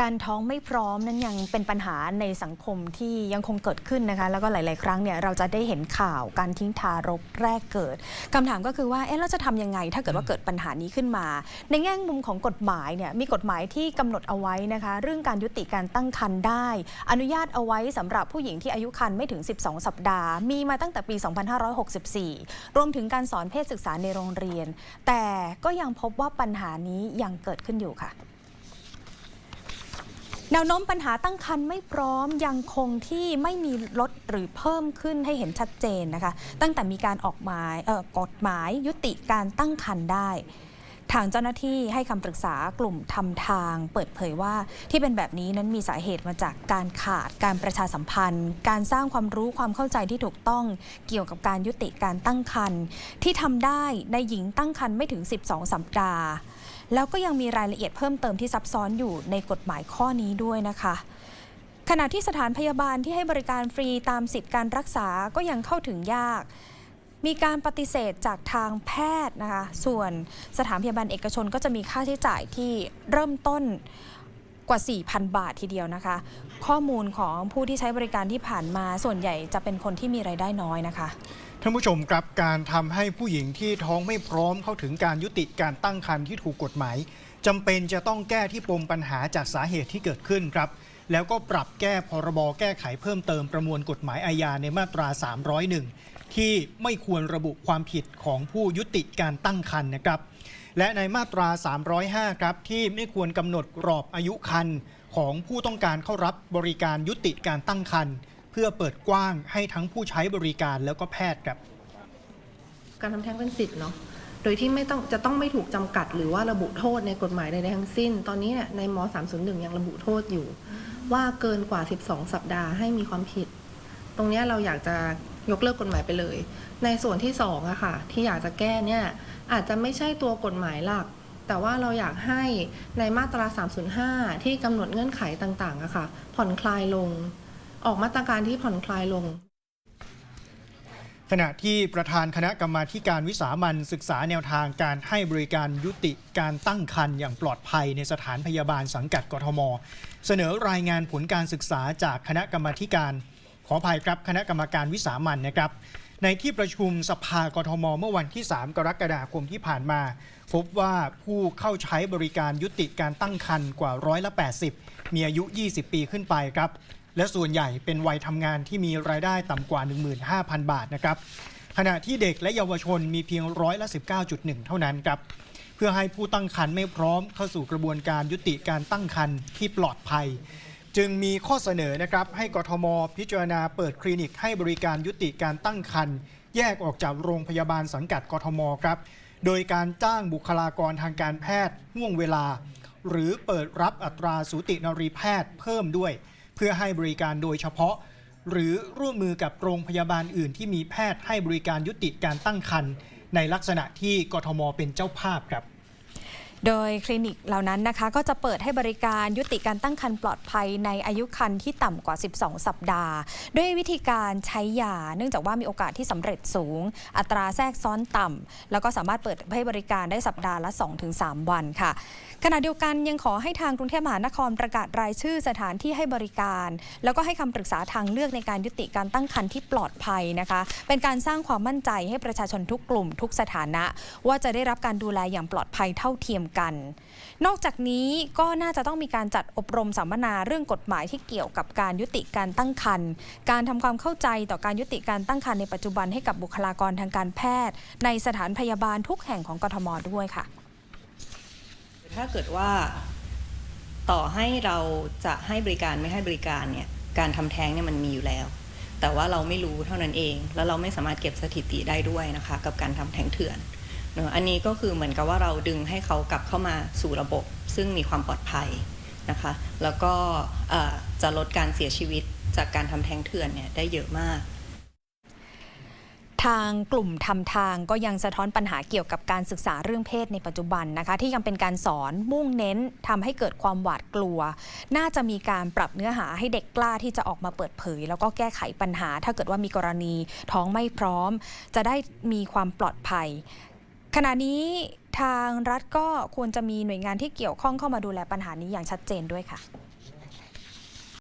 การท้องไม่พร้อมนั้นยังเป็นปัญหาในสังคมที่ยังคงเกิดขึ้นนะคะ แล้วก็หลาย ๆ ครั้งเนี่ยเราจะได้เห็นข่าวการทิ้งทารกแรกเกิดคำถามก็คือว่าเอ๊ะเราจะทำยังไง ถ้าเกิดว่าเกิดปัญหานี้ขึ้นมา ในแง่มุมของกฎหมายเนี่ยมีกฎหมายที่กำหนดเอาไว้นะคะ เรื่องการยุติการตั้งครรภ์ได้ อนุญาตเอาไว้สำหรับผู้หญิงที่อายุครรภ์ไม่ถึง 12 สัปดาห์ มีมาตั้งแต่ปี 2564 รวมถึงการสอนเพศศึกษาในโรงเรียน แต่ก็ยังพบว่าปัญหานี้ยังเกิดขึ้นอยู่ค่ะ แนวโน้มปัญหาตั้งครรภ์ไม่พร้อมยังคงที่ไม่มีลดหรือเพิ่มขึ้นให้เห็นชัดเจนนะคะ ตั้งแต่มีการออกหมายเอ่อกฎหมายยุติการตั้งครรภ์ได้ ทางเจ้าหน้าที่ให้คำปรึกษากลุ่มทำทาง เปิดเผยว่าที่เป็นแบบนี้นั้นมีสาเหตุมาจากการขาดการประชาสัมพันธ์ การสร้างความรู้ความเข้าใจที่ถูกต้องเกี่ยวกับการยุติการตั้งครรภ์ที่ทำได้ในหญิงตั้งครรภ์ไม่ถึง 12 สัปดาห์ แล้วก็ยังมีรายละเอียดเพิ่มเติมที่ซับซ้อนอยู่ในกฎหมายข้อนี้ด้วยนะคะขณะที่สถานพยาบาลที่ให้บริการฟรีตามสิทธิการรักษาก็ยังเข้าถึงยาก มีการปฏิเสธจากทางแพทย์นะคะ ส่วนสถานพยาบาลเอกชนก็จะมีค่าใช้จ่ายที่เริ่มต้นกว่า 4,000 บาททีเดียวนะคะ ข้อมูลของผู้ที่ใช้บริการที่ผ่านมาส่วนใหญ่จะเป็นคนที่มีไรายได้น้อยนะคะ ท่านผู้ชมครับการทำให้ผู้หญิงที่ท้องไม่พร้อมเข้าถึงการยุติการตั้งครรภ์ที่ถูกกฎหมายจำเป็นจะต้องแก้ที่ปมปัญหาจากสาเหตุที่เกิดขึ้นครับ แล้วก็ปรับแก้พรบแก้ไขเพิ่มเติมประมวลกฎหมายอาญาในมาตรา 301 ที่ไม่ควรระบุความผิดของผู้ยุติการตั้งครรภ์นะครับ และในมาตรา 305 ครับที่ไม่ควรกำหนดกรอบอายุคันของผู้ต้องการเข้ารับบริการยุติการตั้งครรภ์ พื่อเปิดกว้างให้ทั้งผู้ใช้บริการแล้วก็แพทย์ครับ การทำแท้งเป็นสิทธิ์เนาะโดยที่ไม่ต้องจะต้องไม่ถูกจำกัดหรือว่าระบุโทษในกฎหมายใดๆทั้งสิ้น ตอนนี้เนี่ยในม 301 ยังระบุโทษอยู่ ว่าเกินกว่า 12 สัปดาห์ให้มีความผิด ตรงนี้เราอยากจะยกเลิกกฎหมายไปเลย ในส่วนที่สองอะค่ะ ที่อยากจะแก้เนี่ยอาจจะไม่ใช่ตัวกฎหมายหลัก แต่ว่าเราอยากให้ในมาตรา 305 ที่กำหนดเงื่อนไขต่างๆอะค่ะ ผ่อนคลายลง ออกมาตรการที่ผ่อนคลายลงขณะที่ประธานคณะกรรมาการวิสามันศึกษาแนวทางการให้บริการยุติการตั้งครรภ์อย่างปลอดภัยในสถานพยาบาลสังกัดกทม เสนอรายงานผลการศึกษาจากคณะกรรมาการขออภัยครับคณะกรรมการวิสามันนะครับ ในที่ประชุมสภากทม เมื่อวันที่ 3 กรกฎาคมที่ผ่านมา พบว่าผู้เข้าใช้บริการยุติการตั้งครรภ์กว่าร้อยละ80 มีอายุ 20 ปีขึ้นไปครับ และส่วนใหญ่เป็นวัยทำงานที่มีรายได้ต่ำกว่า 15,000 บาทนะครับขณะที่เด็กและเยาวชนมีเพียงร้อยละ 19.1 เท่านั้นครับเพื่อให้ผู้ตั้งครรภ์ไม่พร้อมเข้าสู่กระบวนการยุติการตั้งครรภ์ที่ปลอดภัย จึงมีข้อเสนอนะครับให้กทม พิจารณาเปิดคลินิกให้บริการยุติการตั้งครรภ์แยกออกจากโรงพยาบาลสังกัดกทมครับโดยการจ้างบุคลากรทางการแพทย์ห่วงเวลา หรือเปิดรับอัตราสูตินรีแพทย์เพิ่มด้วย เพื่อให้บริการโดยเฉพาะ หรือร่วมมือกับโรงพยาบาลอื่นที่มีแพทย์ให้บริการยุติการตั้งครรภ์ในลักษณะที่กทมเป็นเจ้าภาพครับ โดยคลินิกเหล่านั้นนะคะ ก็จะเปิดให้บริการยุติการตั้งครรภ์ปลอดภัยในอายุครรภ์ที่ต่ำกว่า 12 สัปดาห์ ด้วยวิธีการใช้ยา เนื่องจากว่ามีโอกาสที่สำเร็จสูง อัตราแทรกซ้อนต่ำแล้วก็สามารถเปิดให้บริการได้สัปดาห์ละ 2-3 วันค่ะ ขณะเดียวกันยังขอให้ทางกรุงเทพมหานครประกาศรายชื่อสถานที่ให้บริการ แล้วก็ให้คำปรึกษาทางเลือกในการยุติการตั้งครรภ์ที่ปลอดภัยนะคะ เป็นการสร้างความมั่นใจให้ประชาชนทุกกลุ่ม ทุกสถานะ ว่าจะได้รับการดูแลอย่างปลอดภัยเท่าเทียมกัน นอกจากนี้ก็น่าจะต้องมีการจัดอบรมสัมมนาเรื่องกฎหมายที่เกี่ยวกับการยุติการตั้งครรภ์การทำความเข้าใจต่อการยุติการตั้งครรภ์ในปัจจุบันให้กับบุคลากรทางการแพทย์ ในสถานพยาบาลทุกแห่งของกทมด้วยค่ะ ถ้าเกิดว่าต่อให้เราจะให้บริการไม่ให้บริการเนี่ยการทำแท้งเนี่ยมันมีอยู่แล้ว แต่ว่าเราไม่รู้เท่านั้นเอง แล้วเราไม่สามารถเก็บสถิติได้ด้วยนะคะ กับการทำแท้งเถื่อน เนอะอันนี้ก็คือเหมือนกับว่าเราดึงให้เขากลับเข้ามาสู่ระบบ ซึ่งมีความปลอดภัยนะคะ แล้วก็จะลดการเสียชีวิตจากการทำแท้งเถื่อนเนี่ยได้เยอะมากทางกลุ่มทำทางก็ยังสะท้อนปัญหาเกี่ยวกับการศึกษาเรื่องเพศในปัจจุบันนะคะ ที่ยังเป็นการสอนมุ่งเน้นทำให้เกิดความหวาดกลัว น่าจะมีการปรับเนื้อหาให้เด็กกล้าที่จะออกมาเปิดเผย แล้วก็แก้ไขปัญหา ถ้าเกิดว่ามีกรณีท้องไม่พร้อม จะได้มีความปลอดภัย ขณะนี้ทางรัฐก็ควรจะมีหน่วยงานที่เกี่ยวข้องเข้ามาดูแลปัญหานี้อย่างชัดเจนด้วยค่ะ